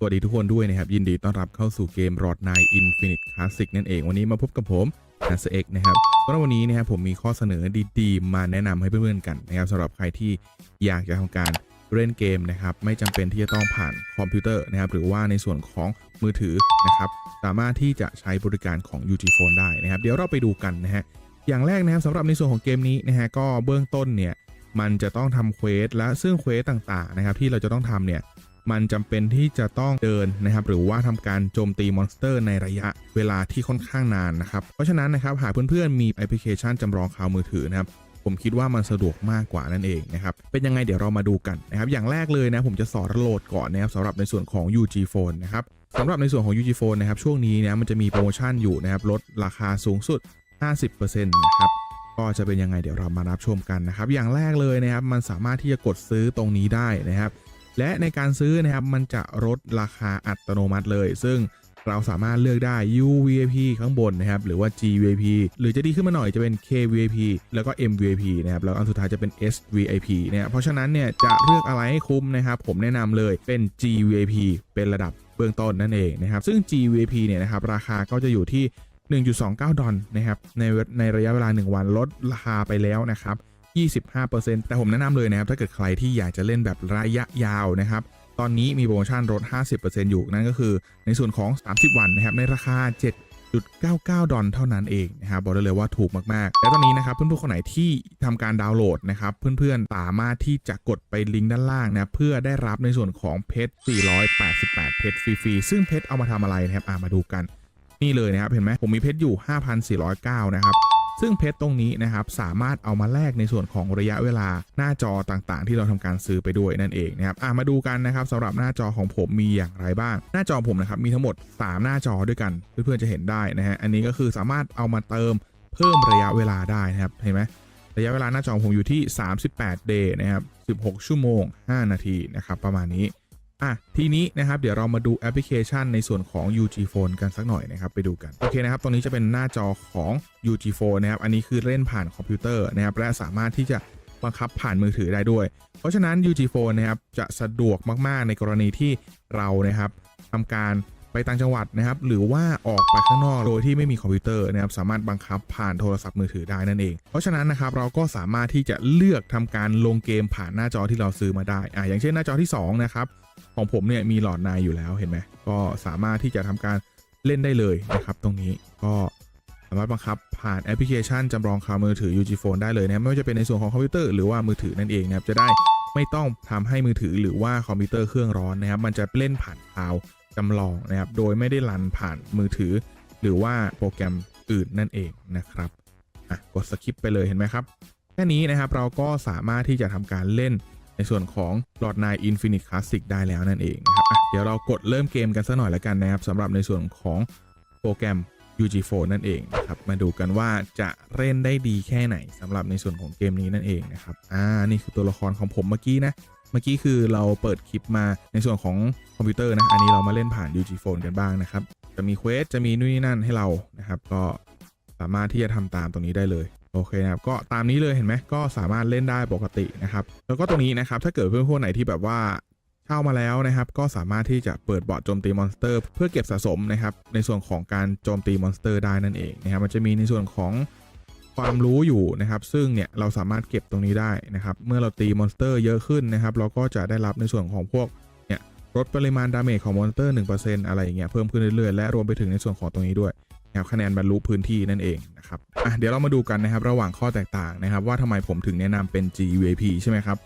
สวัสดีทุกคนด้วยนะครับ ยินดีต้อนรับเข้าสู่เกม Rod 9 Infinite Classic นั่นเอง วันนี้มาพบกับผมนัสเอกนะครับสำหรับวันนี้นะครับผมมีข้อเสนอดีๆ มาแนะนำให้เพื่อนๆกันนะครับสำหรับใครที่อยากจะทำการเล่นเกมนะครับ ไม่จำเป็นที่จะต้องผ่านคอมพิวเตอร์นะครับ หรือว่าในส่วนของมือถือนะครับ สามารถที่จะใช้บริการของ UG Phone ได้นะครับ เดี๋ยวเราไปดูกันนะฮะอย่างแรกนะครับสำหรับในส่วนของเกมนี้นะฮะก็เบื้องต้นเนี่ยมันจะต้องทำเควสและซึ่งเควสต่างๆนะครับที่เราจะต้องทำเนี่ย มันจำเป็นที่จะต้องเดินนะครับหรือว่าทำการโจมตีมอนสเตอร์ในระยะเวลาที่ค่อนข้างนานนะครับเพราะฉะนั้นนะครับหากเพื่อนๆมีแอปพลิเคชันจำลองข่าวมือถือนะครับผมคิดว่ามันสะดวกมากกว่านั่นเองนะครับ เป็นยังไงเดี๋ยวเรามาดูกันนะครับอย่างแรกเลยนะผมจะสอนโหลดก่อนนะครับสำหรับในส่วนของ UG Phone นะครับสำหรับในส่วนของ UG Phone นะครับช่วงนี้นะมันจะมีโปรโมชั่นอยู่นะครับลดราคาสูงสุด 50%นะครับก็จะเป็นยังไงเดี๋ยวเรามารับชมกันนะครับ อย่างแรกเลยนะครับมันสามารถที่จะกดซื้อตรงนี้ได้นะครับ และในการซื้อนะครับมันจะลดราคาอัตโนมัติเลย ซึ่งเราสามารถเลือกได้ UVIP ข้างบนนะครับ หรือว่า GVIP หรือจะดีขึ้นมาหน่อยจะเป็น KVIP แล้วก็ MVIP นะครับ แล้วอันสุดท้ายจะเป็น SVIP เนี่ยเพราะฉะนั้นเนี่ยจะเลือกอะไรให้คุ้มนะครับ ผมแนะนำเลยเป็น GVIP เป็นระดับเบื้องต้นนั่นเองนะครับ ซึ่ง GVIP เนี่ยนะครับราคาก็จะอยู่ที่ 1.29 ดอลนะครับในในระยะเวลา 1 วันลดราคาไปแล้วนะครับ 25%แต่ผมแนะนำเลยนะครับ ถ้าเกิดใครที่อยากจะเล่นแบบระยะยาวนะครับ ตอนนี้มีโปรโมชั่นลด 50%อยู่ นั่นก็คือในส่วนของ 30 วันนะครับ ในราคา7.99 ดอลเท่านั้นเองนะครับบอกได้เลยว่าถูกมากๆ และตอนนี้นะครับเพื่อนๆคนไหนที่ทำการดาวน์โหลดนะครับเพื่อนๆสามารถที่จะกดไปลิงก์ด้านล่างนะเพื่อได้รับในส่วนของเพชร 488 เพชรฟรีๆซึ่งเพชรเอามาทำอะไรนะครับอ่ามาดูกัน นี่เลยนะครับเห็นไหมผมมีเพชรอยู่ 5,409 นะครับ ซึ่งเพชรตรงนี้นะครับสามารถเอามาแลกในส่วนของระยะเวลาหน้าจอต่างๆ ที่เราทำการซื้อไปด้วยนั่นเองนะครับมาดูกันนะครับสำหรับหน้าจอของผมมีอย่างไรบ้าง หน้าจอผมนะครับมีทั้งหมด 3 หน้าจอด้วยกัน เพื่อนๆจะเห็นได้นะฮะอันนี้ก็คือสามารถเอามาเติมเพิ่มระยะเวลาได้นะครับเห็นไหมระยะเวลาหน้าจอของผมอยู่ที่ 38 day นะครับ 16 ชั่วโมง 5 นาทีนะครับประมาณนี้ อะทีนี้นะครับเดี๋ยวเรามาดูแอปพลิเคชันในส่วนของ UG Phone กันสักหน่อยนะครับไปดูกันโอเคนะครับตรงนี้จะเป็นหน้าจอของ UG Phone นะครับอันนี้คือเล่นผ่านคอมพิวเตอร์นะครับและสามารถที่จะบังคับผ่านมือถือได้ด้วย เพราะฉะนั้น UG Phone นะครับจะสะดวกมากๆในกรณีที่เรานะครับทำการ ต่างจังหวัดนะครับ หรือว่าออกไปข้างนอกโดยที่ไม่มีคอมพิวเตอร์นะครับสามารถบังคับผ่านโทรศัพท์มือถือได้นั่นเอง เพราะฉะนั้นนะครับเราก็สามารถที่จะเลือกทำการลงเกมผ่านหน้าจอที่เราซื้อมาได้อะอย่างเช่นหน้าจอที่สองนะครับของผมเนี่ยมีหลอดในอยู่แล้วเห็นไหมก็สามารถที่จะทำการเล่นได้เลยนะครับตรงนี้ก็สามารถบังคับผ่านแอปพลิเคชันจำลองคาวมือถือ UG Phone ได้เลยนะครับไม่ว่าจะเป็นในส่วนของคอมพิวเตอร์หรือว่ามือถือนั่นเองนะครับจะได้ไม่ต้องทำให้มือถือหรือว่าคอมพิวเตอร์เครื่องร้อนนะครับมันจะเล่นผ่านคลาว จำลองนะครับโดยไม่ได้รันผ่านมือถือ หรือว่าโปรแกรมอื่นนั่นเองนะครับอะกดสคิปไปเลยเห็นไหมครับแค่นี้นะครับเราก็สามารถที่จะทำการเล่นในส่วนของ Lord 9 Infinite Classic ได้แล้วนั่นเองนะครับอะเดี๋ยวเรากดเริ่มเกมกันสักหน่อยแล้วกันนะครับสำหรับในส่วนของโปรแกรม UG Phone นั่นเองนะครับมาดูกันว่าจะเล่นได้ดีแค่ไหนสำหรับในส่วนของเกมนี้นั่นเองนะครับอ่านี่คือตัวละครของผมเมื่อกี้นะ เมื่อกี้คือเราเปิดคลิปมาในส่วนของคอมพิวเตอร์นะ อันนี้เรามาเล่นผ่าน UG Phone กันบ้างนะครับ จะมีเควสจะมีนู่นนี่นั่นให้เรานะครับ ก็สามารถที่จะทำตามตรงนี้ได้เลยโอเคนะครับก็ตามนี้เลยเห็นไหมก็สามารถเล่นได้ปกตินะครับ แล้วก็ตรงนี้นะครับถ้าเกิดเพื่อนพวกไหนที่แบบว่าเช่ามาแล้วนะครับ ก็สามารถที่จะเปิดบอร์ดโจมตีมอนสเตอร์ เพื่อเก็บสะสมนะครับในส่วนของการโจมตีมอนสเตอร์ได้นั่นเองนะครับมันจะมีในส่วนของ ความรู้อยู่นะครับ ซึ่งเนี่ยเราสามารถเก็บตรงนี้ได้นะครับ เมื่อเราตีมอนสเตอร์เยอะขึ้นนะครับ เราก็จะได้รับในส่วนของพวกเนี่ยลดปริมาณดาเมจของมอนสเตอร์1%อะไรอย่างเงี้ยเพิ่มขึ้นเรื่อยๆและรวมไปถึงในส่วนของตรงนี้ด้วยนะครับคะแนนบรรลุพื้นที่นั่นเองนะครับอะเดี๋ยวเรามาดูกันนะครับ ระหว่างข้อแตกต่างนะครับ ว่าทำไมผมถึงแนะนำเป็น GVP ใช่ไหมครับ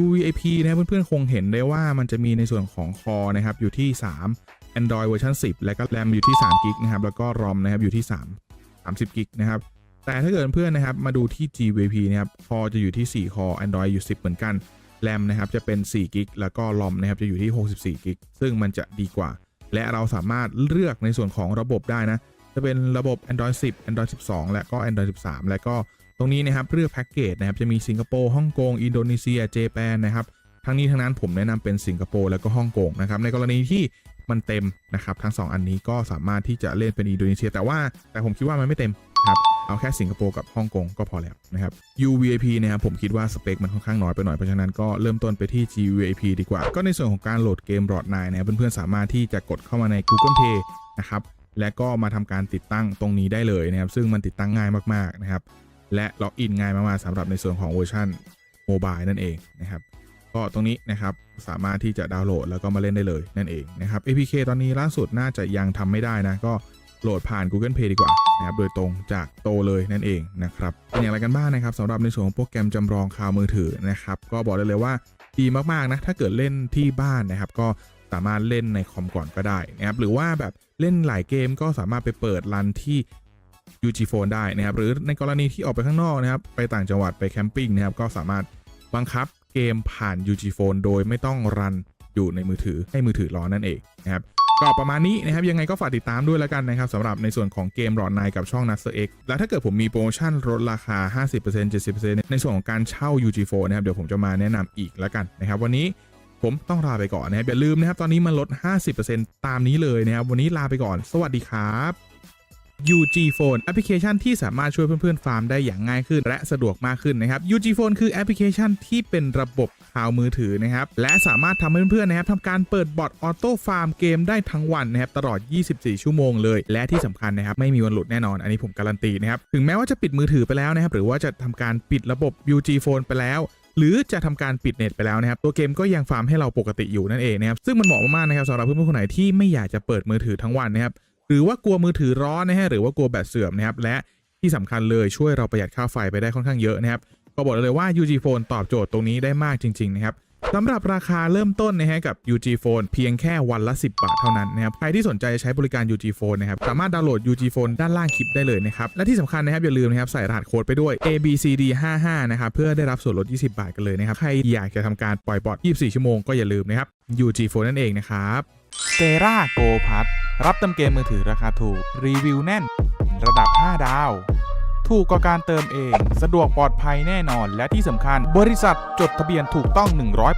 U V P นะเพื่อนๆคงเห็นได้ว่ามันจะมีในส่วนของคอนะครับอยู่ที่ 3 Android เวอร์ชัน10 และก็แรมอยู่ที่3กิกนะครับแล้วก็ ROM นะครับอยู่ที่ 3 30กิกนะครับ แต่ถ้าเกิดเพื่อนนะครับมาดูที่ GVP นะครับคอจะอยู่ที่ 4 คอ Android อยู่ 10 เหมือนกันแรมนะครับจะเป็น4กิกแล้วก็ลอมนะครับจะอยู่ที่64กิกซึ่งมันจะดีกว่า และเราสามารถเลือกในส่วนของระบบได้นะ จะเป็นระบบ Android 10 Android 12 และก็ Android 13 และก็ตรงนี้นะครับเลือกแพ็กเกจนะครับจะมีสิงคโปร์ฮ่องกงอินโดนีเซียเจแปนนะครับทั้งนี้ทั้งนั้นผมแนะนำเป็นสิงคโปร์แล้วก็ฮ่องกงนะครับในกรณีที่มันเต็มนะครับทั้ง 2 อันนี้ก็สามารถที่จะเล่นเป็นอินโดนีเซีย แต่ว่าแต่ผมคิดว่ามันไม่เต็ม ครับเอาแค่สิงคโปร์กับฮ่องกงก็พอแล้วนะครับ UVIP นะครับผมคิดว่าสเปคมันค่อนข้างน้อยไปหน่อยเพราะฉะนั้นก็เริ่มต้นไปที่ GVIP ดีกว่า ก็ในส่วนของการโหลดเกม r o d 9นะครับเพื่อนๆสามารถที่จะกดเข้ามาใน Google Play นะครับและก็มาทำการติดตั้งตรงนี้ได้เลยนะครับซึ่งมันติดตั้งง่ายมากๆนะครับและล็อกอินง่ายมากๆสำหรับในส่วนของเวอร์ชันโมบายนั่นเองนะครับก็ตรงนี้นะครับสามารถที่จะดาวน์โหลดแล้วก็มาเล่นได้เลยนั่นเองนะครับ APK ตอนนี้ล่าสุดน่าจะยังทำไม่ได้นะก็โหลดผ่าน Google Play ดีกว่า นะครับโดยตรงจากโตเลยนั่นเองนะครับเป็นอย่างไรกันบ้างนะครับสำหรับในส่วนของโปรแกรมจำลองคาวมือถือนะครับก็บอกได้เลยว่าดีมากๆนะถ้าเกิดเล่นที่บ้านนะครับ ก็สามารถเล่นในคอมก่อนก็ได้นะครับหรือว่าแบบเล่นหลายเกมก็สามารถไปเปิดรันที่ UG Phone ได้นะครับหรือในกรณีที่ออกไปข้างนอกนะครับไปต่างจังหวัดไปแคมปิ้งนะครับก็สามารถบังคับเกมผ่าน UG Phone โดยไม่ต้องรันอยู่ในมือถือให้มือถือร้อนนั่นเองนะครับ ก็ประมาณนี้นะครับยังไงก็ฝากติดตามด้วยแล้วกันนะครับสำหรับในส่วนของเกมหลอนไนกับช่องนัสเอ็กแล้วถ้าเกิดผมมีโปรโมชั่นลดราคา 50% 70%ในส่วนของการเช่า UG4 นะครับเดี๋ยวผมจะมาแนะนำอีกแล้วกันนะครับวันนี้ผมต้องลาไปก่อนนะครับอย่าลืมนะครับตอนนี้มันลด 50%ตามนี้เลยนะครับวันนี้ลาไปก่อน สวัสดีครับ UG Phone แอปพลิเคชันที่สามารถช่วยเพื่อนๆฟาร์มได้อย่างง่ายขึ้น และสะดวกมากขึ้นนะครับ UG Phone คือแอปพลิเคชันที่เป็นระบบข่าวมือถือนะครับ และสามารถทำให้เพื่อนๆนะครับทำการเปิดบอทออโต้ฟาร์มเกมได้ทั้งวันนะครับตลอด 24 ชั่วโมงเลย และที่สำคัญนะครับไม่มีวันหลุดแน่นอน อันนี้ผมการันตีนะครับ ถึงแม้ว่าจะปิดมือถือไปแล้วนะครับหรือว่าจะทำการปิดระบบ UG Phone ไปแล้วหรือจะทำการปิดเน็ตไปแล้วนะครับ ตัวเกมก็ยังฟาร์มให้เราปกติอยู่นั่นเองนะครับ ซึ่งมันเหมาะมากๆนะครับสำหรับเพื่อนๆคนไหนที่ไม่อยากจะเปิดมือถือทั้งวันนะครับ หรือว่ากลัวมือถือร้อนนะฮะหรือว่ากลัวแบตเสื่อมนะครับและที่สำคัญเลยช่วยเราประหยัดค่าไฟไปได้ค่อนข้างเยอะนะครับก็บอกเลยว่า UG Phone ตอบโจทย์ตรงนี้ได้มากจริง ๆ นะครับสำหรับราคาเริ่มต้นนะฮะกับ UG Phone เพียงแค่วันละ 10 บาทเท่านั้นนะครับใครที่สนใจใช้บริการ UG Phone นะครับสามารถดาวน์โหลด UG Phone ด้านล่างคลิปได้เลยนะครับและที่สำคัญนะครับอย่าลืมนะครับใส่รหัสโค้ดไปด้วย ABCD 55 นะครับเพื่อได้รับส่วนลด 20 บาทกันเลยนะครับใครอยากจะทำการปล่อยบอท24 ชั่วโมงก็อย่าลืมนะครับ UG Phone นั่นเองนะครับ เตราโกพัทรับเติมเกมมือถือราคาถูก รีวิวแน่น ระดับ 5 ดาว ถูกกว่าการเติมเอง สะดวกปลอดภัยแน่นอน และที่สำคัญ บริษัทจดทะเบียนถูกต้อง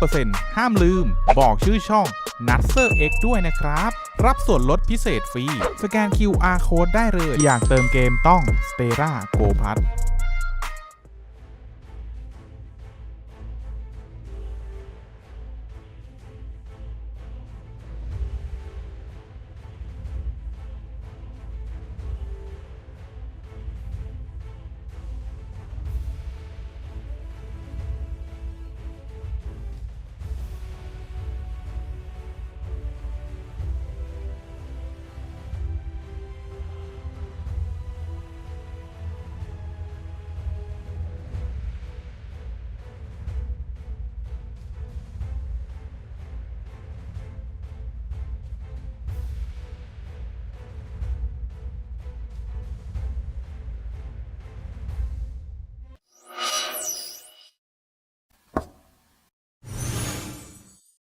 100%ห้ามลืม บอกชื่อช่อง n u t s e r X ด้วยนะครับ รับส่วนลดพิเศษฟรี สแกน QR Code ได้เลย อยากเติมเกมต้อง s t e r a Go p a s